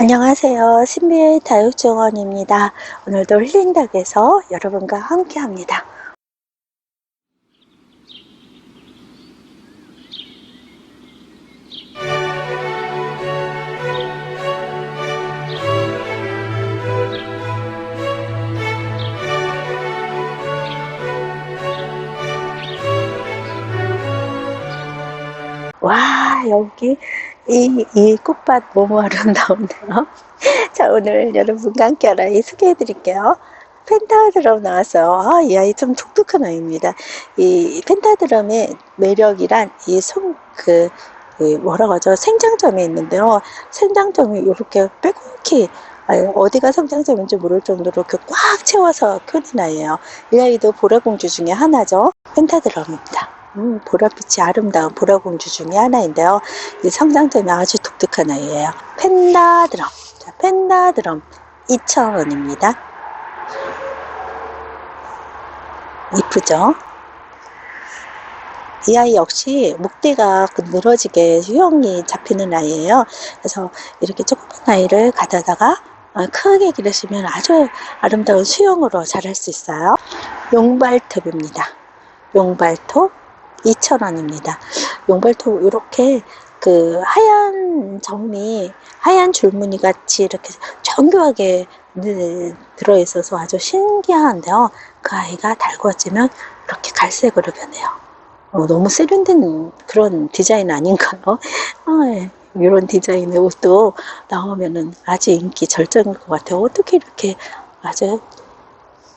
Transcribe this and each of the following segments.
안녕하세요. 신비의 다육정원입니다. 오늘도 힐링닭에서 여러분과 함께 합니다. 와, 여기 이, 이 꽃밭 너무 아름다운데요. 자, 오늘 여러분과 함께 아이 소개해 드릴게요. 펜타드럼 나왔어요. 아, 이 아이 좀 독특한 아이입니다. 이 펜타드럼의 매력이란 이 송, 그, 그 뭐라고 하죠? 생장점이 있는데요. 생장점이 이렇게 빼곡히 아, 어디가 성장점인지 모를 정도로 이렇게 꽉 채워서 크는 아이예요. 이 아이도 보라공주 중에 하나죠. 펜타드럼입니다. 음, 보랏빛이 아름다운 보라공주 중에 하나인데요. 이 성장점이 아주 독특한 아이예요. 펜다 드럼. 자, 펜다 드럼 2,000원입니다. 이쁘죠? 이 아이 역시 목대가 그 늘어지게 유형이 잡히는 아이예요. 그래서 이렇게 조그만 아이를 가져다가 어, 크게 기르시면 아주 아름다운 수영으로 자랄 수 있어요. 용발톱입니다. 용발톱 2,000원입니다. 용발톱 이렇게 그 하얀 점이 하얀 줄무늬 같이 이렇게 정교하게 들어있어서 아주 신기한데요. 그 아이가 달궈지면 이렇게 갈색으로 변해요. 어, 너무 세련된 그런 디자인 아닌가요? 어, 예. 이런 디자인의 옷도 나오면은 아주 인기 절정일 것 같아요. 어떻게 이렇게 아주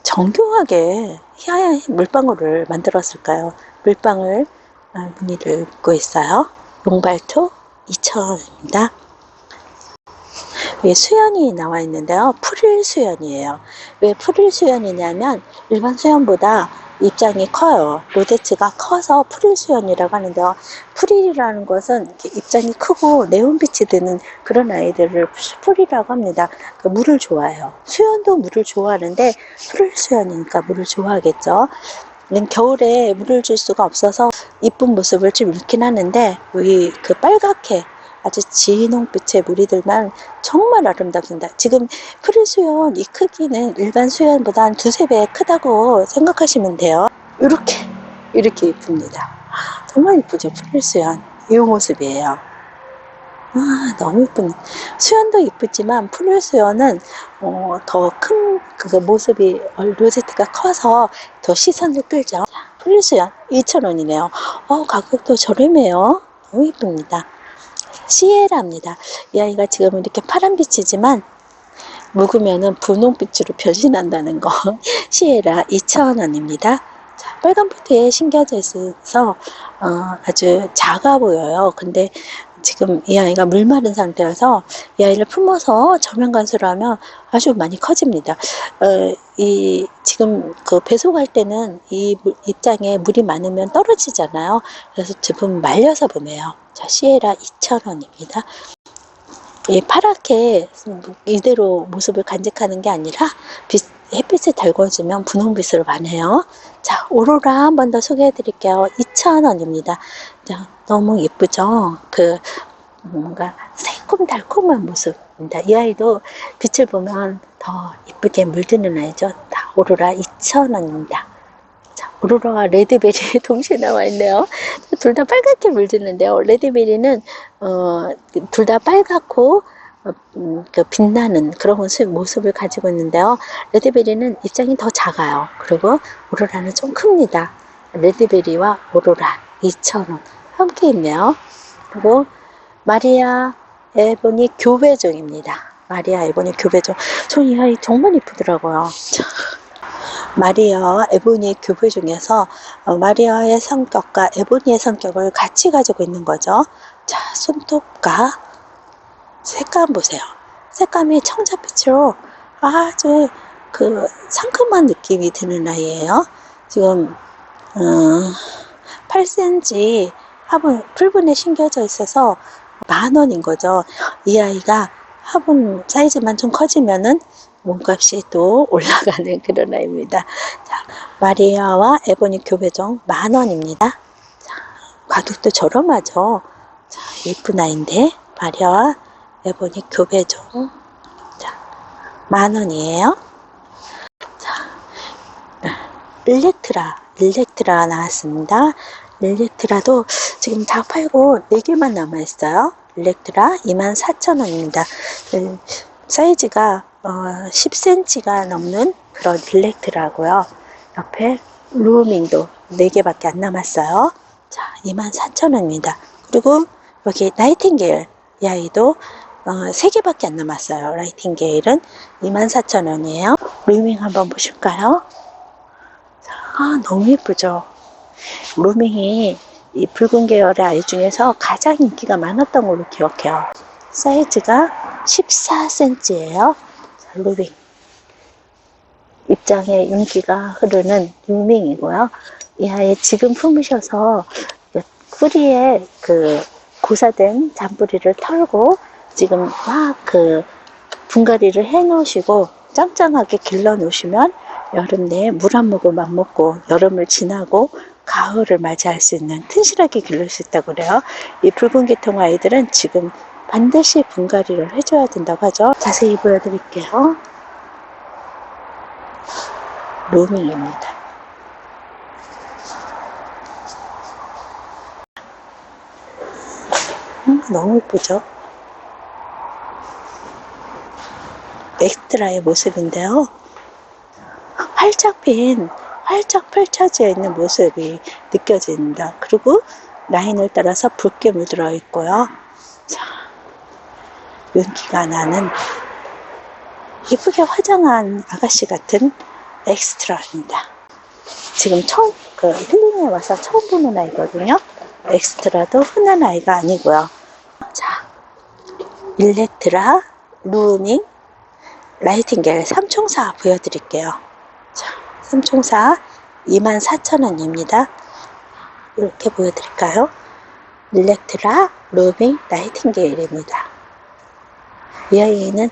정교하게 하얀 물방울을 만들었을까요? 물방울 아, 무늬를 입고 있어요. 용발톱 2,000원입니다. 왜 수연이 나와 있는데요. 풀일 수연이에요. 왜 풀일 수연이냐면 일반 수연보다 입장이 커요. 로데츠가 커서 풀일 수연이라고 하는데요. 풀일이라는 것은 입장이 크고 네온빛이 드는 그런 아이들을 풀이라고 합니다. 그 물을 좋아해요. 수연도 물을 좋아하는데 풀일 수연이니까 물을 좋아하겠죠. 겨울에 물을 줄 수가 없어서 이쁜 모습을 좀 잃긴 하는데 이그 빨갛게 아주 진홍빛의 들면 정말 아름답습니다. 지금 프릴 수연 이 크기는 일반 수연보다 한 두세 배 크다고 생각하시면 돼요. 이렇게 이렇게 이쁩니다. 정말 이쁘죠 프릴 수연 이 모습이에요. 아 너무 이쁜 수연도 이쁘지만 프릴 수연은 어, 더큰 그 모습이 로제트가 커서 더 시선을 끌죠. 프릴 수연 2,000원이네요. 어 가격도 저렴해요. 너무 이쁩니다. 시에라입니다. 이 아이가 지금 이렇게 파란빛이지만 묵으면은 분홍빛으로 변신한다는 거. 시에라 2,000원입니다. 자, 빨간 포트에 심겨져 있어서 어, 아주 작아 보여요. 근데 지금 이 아이가 물 마른 상태여서 이 아이를 품어서 저면 관수를 하면 아주 많이 커집니다. 어, 이 지금 그 배속할 때는 이 입장에 물이 많으면 떨어지잖아요. 그래서 지금 말려서 보내요. 자, 시에라 2,000원입니다. 이 파랗게 이대로 모습을 간직하는 게 아니라 빛, 햇빛에 달궈주면 분홍빛으로 반해요. 자, 오로라 한 번 더 소개해 드릴게요. 2,000원입니다. 자, 너무 예쁘죠? 그, 뭔가 새콤달콤한 모습입니다. 이 아이도 빛을 보면 더 예쁘게 물드는 아이죠. 다 오로라 2,000원입니다. 자, 오로라와 레드베리 동시에 나와 있네요. 둘 다 빨갛게 물드는데요. 레드베리는, 어, 둘 다 빨갛고, 어, 음, 그 빛나는 그런 모습, 모습을 가지고 있는데요. 레드베리는 입장이 더 작아요. 그리고 오로라는 좀 큽니다. 레드베리와 오로라 2,000원 함께 있네요. 그리고 마리아 에보니 교배종입니다. 마리아 에보니 교배종. 아이 정말 이쁘더라고요. 마리아와 에보니 교배 중에서 어, 마리아의 성격과 에보니의 성격을 같이 가지고 있는 거죠. 자, 손톱과 색감 보세요. 색감이 청자빛으로 아주 그 상큼한 느낌이 드는 아이예요. 지금 음, 8cm 화분 풀분에 심겨져 있어서 만 원인 거죠. 이 아이가 화분 사이즈만 좀 커지면은 몸값이 또 올라가는 그런 아이입니다. 자, 마리아와 에보니 교배종 만 원입니다. 자, 가격도 저렴하죠. 자, 예쁜 아이인데 마리아와 에보니 교배종. 자, 만 원이에요. 자, 일렉트라, 일렉트라 나왔습니다. 일렉트라도 지금 다 팔고 4개만 남아있어요. 일렉트라 24,000원입니다. 사이즈가 어, 10cm가 넘는 그런 일렉트라고요. 옆에 루밍도 4개밖에 안 남았어요. 자, 24,000원입니다. 그리고 여기 나이팅게일 이 아이도 어, 3개밖에 안 남았어요. 라이팅게일은 24,000원이에요. 루밍 한번 보실까요? 자, 아, 너무 예쁘죠? 루밍이 이 붉은 계열의 아이 중에서 가장 인기가 많았던 걸로 기억해요. 사이즈가 14cm예요. 루밍. 입장에 윤기가 흐르는 루밍이고요. 이 아이 지금 품으셔서 뿌리에 그 고사된 잔뿌리를 털고 지금 막 그 분갈이를 해 놓으시고 짱짱하게 길러 놓으시면 여름 내에 물 한 모금 안 먹고 여름을 지나고 가을을 맞이할 수 있는 튼실하게 기를 수 있다고 그래요. 이 붉은 계통 아이들은 지금 반드시 분갈이를 해줘야 된다고 하죠. 자세히 보여드릴게요. 로밍입니다. 음, 너무 예쁘죠? 엑스트라의 모습인데요. 활짝 핀, 활짝 펼쳐져 있는 모습이 느껴집니다. 그리고 라인을 따라서 붉게 물들어 있고요. 자, 윤기가 나는 예쁘게 화장한 아가씨 같은 엑스트라입니다. 지금 처음 그 힐링에 와서 처음 보는 아이거든요. 엑스트라도 흔한 아이가 아니고요. 자, 일렉트라, 루밍, 라이팅겔 삼총사 보여드릴게요. 자, 삼총사 24,000원입니다. 이렇게 보여드릴까요? 일렉트라, 루밍, 나이팅게일입니다. 이 아이는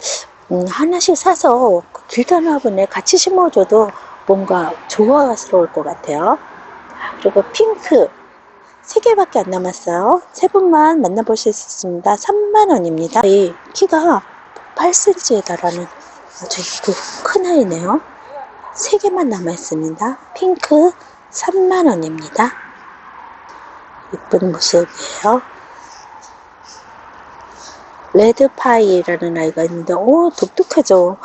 음, 하나씩 사서 그 길던 화분에 같이 심어줘도 뭔가 조화스러울 것 같아요. 그리고 핑크 세 개밖에 안 남았어요. 세 분만 만나보실 수 있습니다. 3만원입니다. 이 키가 8cm에 달하는 아주 이쁘 큰 아이네요. 세 개만 남아있습니다. 핑크 3만원입니다. 이쁜 모습이에요. 레드파이라는 아이가 있는데, 오, 독특하죠?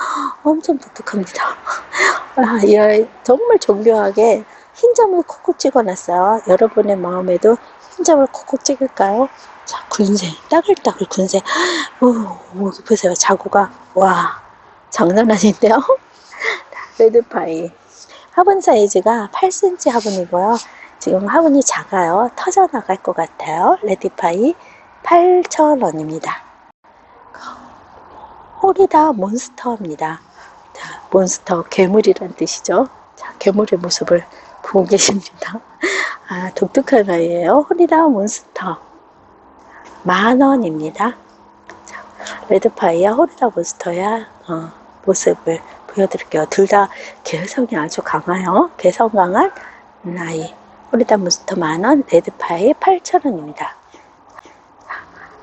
엄청 독특합니다. 아, 이 아이 정말 정교하게 흰 점을 콕콕 찍어놨어요. 여러분의 마음에도 흰 점을 콕콕 찍을까요? 자, 군색, 따글따글 군색. 오, 여기 보세요. 자구가. 와, 장난 아닌데요? 레드파이. 화분 사이즈가 8cm 화분이고요. 지금 화분이 작아요. 터져 나갈 것 같아요. 레드파이 8,000원입니다. 호리다 몬스터입니다. 자, 몬스터, 괴물이란 뜻이죠. 자, 괴물의 모습을 보고 계십니다. 아, 독특한 아이예요. 호리다 몬스터. 만 원입니다. 자, 레드파이야, 호리다 몬스터야, 어, 모습을 보여드릴게요. 둘 다 개성이 아주 강해요. 개성 강한 아이. 호리다 몬스터 만 원, 레드파이 8,000원입니다.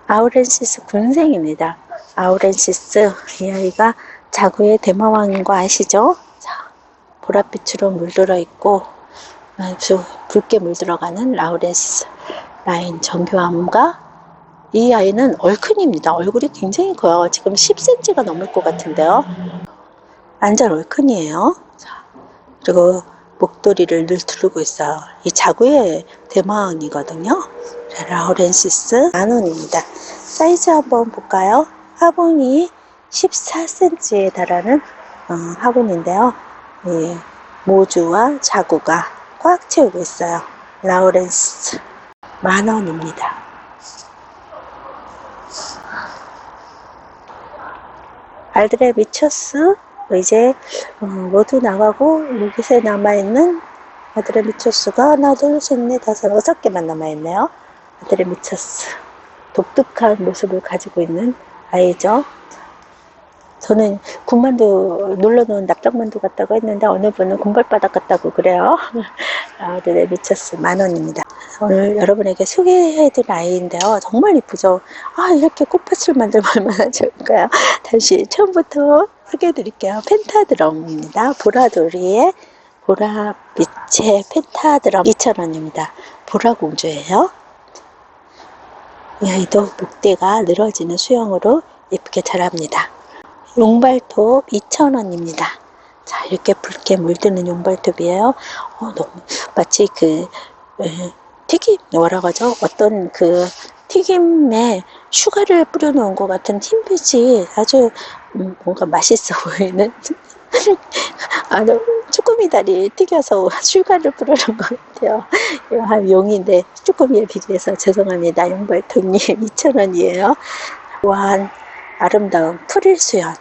아우렌시스 군생입니다. 아우렌시스 이 아이가 자구의 대마왕인 거 아시죠? 자, 보랏빛으로 물들어 있고 아주 붉게 물들어가는 라우렌시스 라인 정교함과 이 아이는 얼큰입니다. 얼굴이 굉장히 커요. 지금 10cm가 넘을 것 같은데요. 완전 얼큰이에요. 자, 그리고 목도리를 늘 두르고 있어요. 이 자구의 대마왕이거든요. 라우렌시스 만원입니다. 사이즈 한번 볼까요? 화분이 14cm에 달하는 어, 화분인데요. 예, 모주와 자구가 꽉 채우고 있어요. 라우렌스 만원입니다. 알들의 미처스 이제 어, 모두 나가고 여기서 남아있는 아들의 미처스가 하나 둘셋넷 다섯 여섯 개만 남아있네요. 아들의 미처스 독특한 모습을 가지고 있는 아이죠. 저는 군만두 눌러놓은 납작만두 같다고 했는데 어느 분은 군발바닥 같다고 그래요. 아들의 미쳤스 만원입니다. 오늘 여러분에게 소개해드릴 아이인데요. 정말 이쁘죠? 아, 이렇게 꽃밭을 만들면 얼마나 좋을까요? 다시 처음부터 소개해 드릴게요. 펜타드럼입니다. 보라돌이의 보라빛의 펜타드럼 2,000원입니다. 보라공주예요. 이 아이도 목대가 늘어지는 수영으로 예쁘게 자랍니다. 용발톱 2,000원입니다. 자, 이렇게 붉게 물드는 용발톱이에요. 어, 너무, 마치 그, 에, 튀김, 뭐라고 하죠? 어떤 그 튀김에 슈가를 뿌려놓은 것 같은 흰빛이 아주 음, 뭔가 맛있어 보이는. 아, 너 쭈꾸미 다리 튀겨서 슈가를 뿌려놓은 것 같아요. 한 용인데 쭈꾸미에 비교해서 죄송합니다. 용발톱님 2,000원이에요. 또한 아름다운 프릴 수연.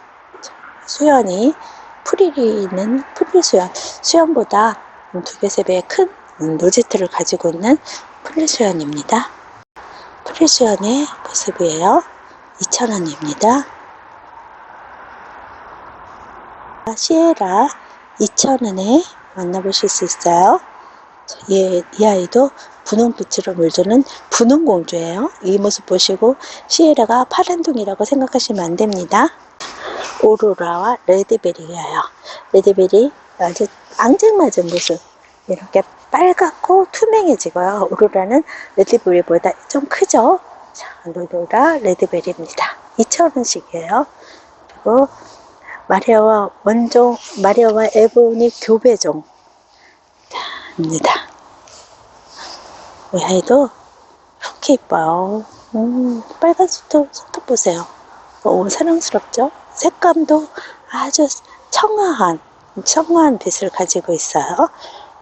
수연이 프릴이는 프릴 수연. 수연보다 두 배, 세 배의 큰 노지트를 가지고 있는 프릴 수연입니다. 수연의 모습이에요. 2,000원입니다. 시에라 2,000원에 만나보실 수 있어요. 이, 이 아이도 분홍빛으로 물드는 분홍공주예요. 이 모습 보시고 시에라가 파란둥이라고 생각하시면 안 됩니다. 오로라와 레드베리예요. 레드베리 아주 앙증맞은 모습. 이렇게 빨갛고 투명해지고요. 오로라는 레드베리보다 좀 크죠? 자, 오로라 레드베리입니다. 2,000원씩이에요. 그리고 마리아와 원종, 마리아와 에보니 교배종. 자, 입니다. 이 아이도 이렇게 이뻐요. 음, 빨간 손톱, 손톱 보세요. 너무 사랑스럽죠? 색감도 아주 청아한, 청아한 빛을 가지고 있어요.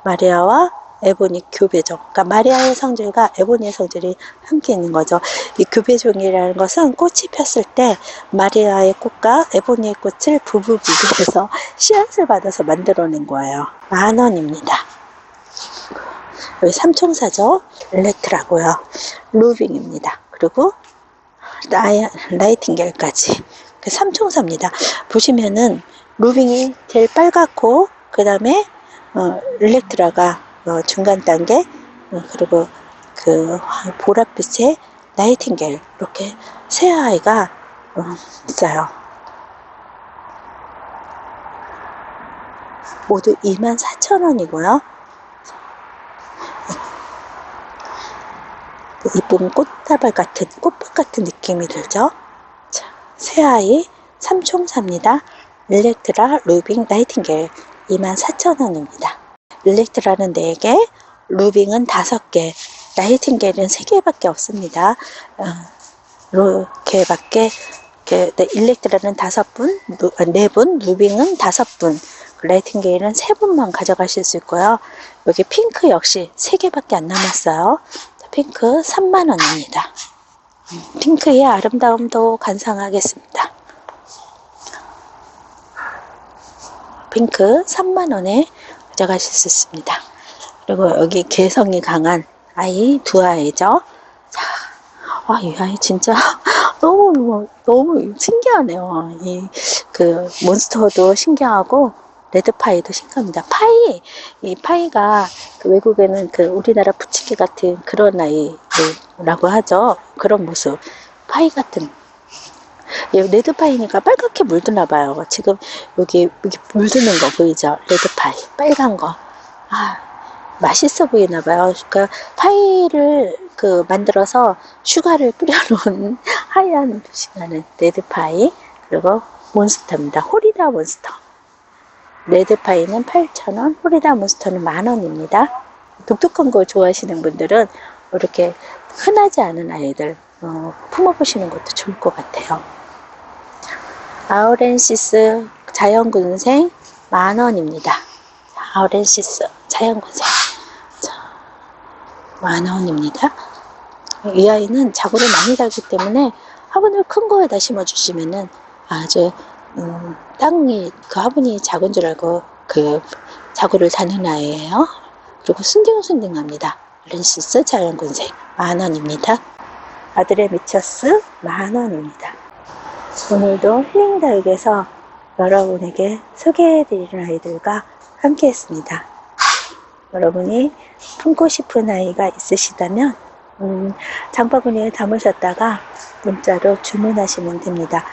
마리아와 에보니 교배종. 그러니까 마리아의 성질과 에보니의 성질이 함께 있는 거죠. 이 교배종이라는 것은 꽃이 폈을 때 마리아의 꽃과 에보니의 꽃을 부부비비해서 씨앗을 받아서 만들어낸 거예요. 만 원입니다. 여기 삼총사죠. 레트라고요. 루빙입니다. 그리고 라이, 라이팅겔까지. 그 삼총사입니다. 보시면은 루빙이 제일 빨갛고 그 다음에 어, 일렉트라가 어, 중간 단계 어, 그리고 그 보랏빛의 나이팅겔 이렇게 세 아이가 어, 있어요. 모두 24,000원이고요. 이쁜 꽃다발 같은 꽃밭 같은 느낌이 들죠. 자, 새 아이 삼총사입니다. 일렉트라 루빙 나이팅겔 24,000원입니다. 일렉트라는 4개, 루빙은 5개, 나이팅겔은 3개밖에 없습니다. 어, 이렇게밖에 이렇게, 네, 일렉트라는 5분, 4분, 루빙은 5분, 라이팅게일은 3분만 가져가실 수 있고요. 여기 핑크 역시 3개밖에 안 남았어요. 핑크 3만원입니다. 핑크의 아름다움도 감상하겠습니다. 핑크 3만원에 가져가실 수 있습니다. 그리고 여기 개성이 강한 아이 두 아이죠. 자, 와, 이 아이 진짜 너무, 너무, 너무 신기하네요. 이, 그, 몬스터도 신기하고, 레드파이도 신기합니다. 파이, 이 파이가 그 외국에는 그 우리나라 부치기 같은 그런 아이라고 하죠. 그런 모습. 파이 같은. 이 레드파이니까 빨갛게 물드나 봐요. 지금 여기, 여기 물드는 거 보이죠? 레드파이. 빨간 거. 아, 맛있어 보이나 봐요. 그러니까 파이를 그 만들어서 슈가를 뿌려놓은 하얀 빛이 나는 레드파이. 그리고 몬스터입니다. 호리다 몬스터. 레드파이는 8,000원, 호리다 몬스터는 만원입니다. 독특한 거 좋아하시는 분들은 이렇게 흔하지 않은 아이들 어, 품어보시는 것도 좋을 것 같아요. 아우렌시스 자연군생 만원입니다. 아우렌시스 자연군생 만원입니다. 이 아이는 자구를 많이 달기 때문에 화분을 큰 거에다 심어주시면은 아주 음, 땅이 그 화분이 작은 줄 알고 그 자구를 다는 아이예요. 그리고 순딩순딩합니다. 렌시스 자연군생 만원입니다. 아들의 미처스 만원입니다. 오늘도 힐링다육에서 여러분에게 소개해드리는 아이들과 함께 했습니다. 여러분이 품고 싶은 아이가 있으시다면 음, 장바구니에 담으셨다가 문자로 주문하시면 됩니다.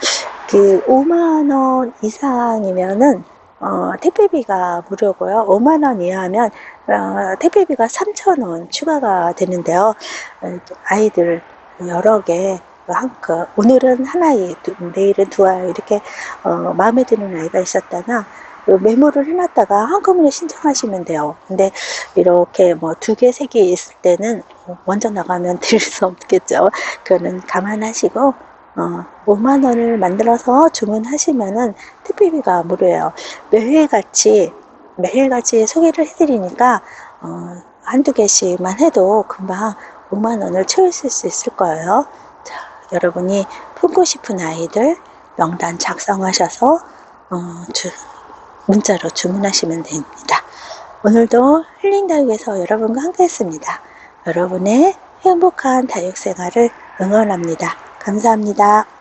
그 5만 원 이상이면은 어, 택배비가 무료고요. 5만 원 이하면 어, 택배비가 3천 원 추가가 되는데요. 어, 아이들 여러 개 한, 그, 오늘은 두- 내일은 두 아이 이렇게 어, 마음에 드는 아이가 있었다가 그 메모를 해놨다가 한꺼번에 신청하시면 돼요. 근데 이렇게 뭐 두 개, 세 개 있을 때는 먼저 나가면 드릴 수 없겠죠. 그거는 감안하시고 어, 5만 원을 만들어서 주문하시면은 택배비가 무료예요. 매일같이 매일같이 소개를 해드리니까 어, 한두 개씩만 해도 금방 5만 원을 채우실 수 있을 거예요. 자, 여러분이 품고 싶은 아이들 명단 작성하셔서 어, 주, 문자로 주문하시면 됩니다. 오늘도 힐링다육에서 여러분과 함께 했습니다. 여러분의 행복한 다육 생활을 응원합니다. 감사합니다.